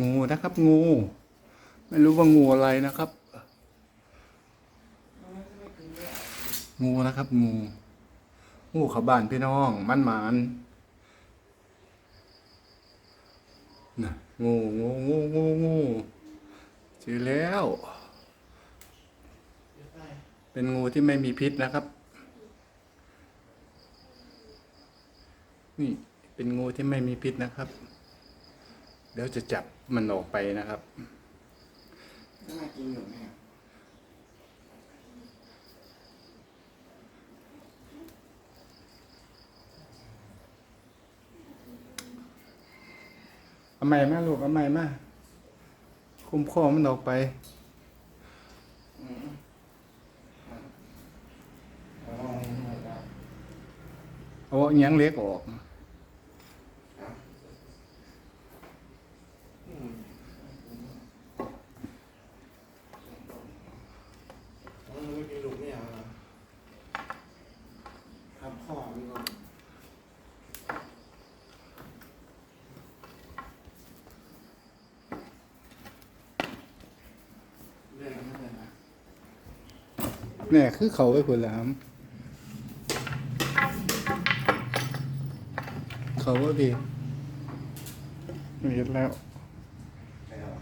งูนะครับ งู ไม่รู้ว่างูอะไรนะครับ งูนะครับ งูงูขับบ้านพี่น้อง มันหมานนะงูงูงูงูงูเจอแล้ว เป็นงูที่ไม่มีพิษนะครับ นี่เป็นงูที่ไม่มีพิษนะครับ เดี๋ยวจะจับมันออกไปนะครับน่ากินอยู่แม่เอาใหม่มาลูกเอาใหม่มาคุมคอมันออกไปอืมอ๋อครับเอาเอียงเล็กออก เนี่ยคือเขาไอ้ผลามเขาว่าดีเห็นแล้ว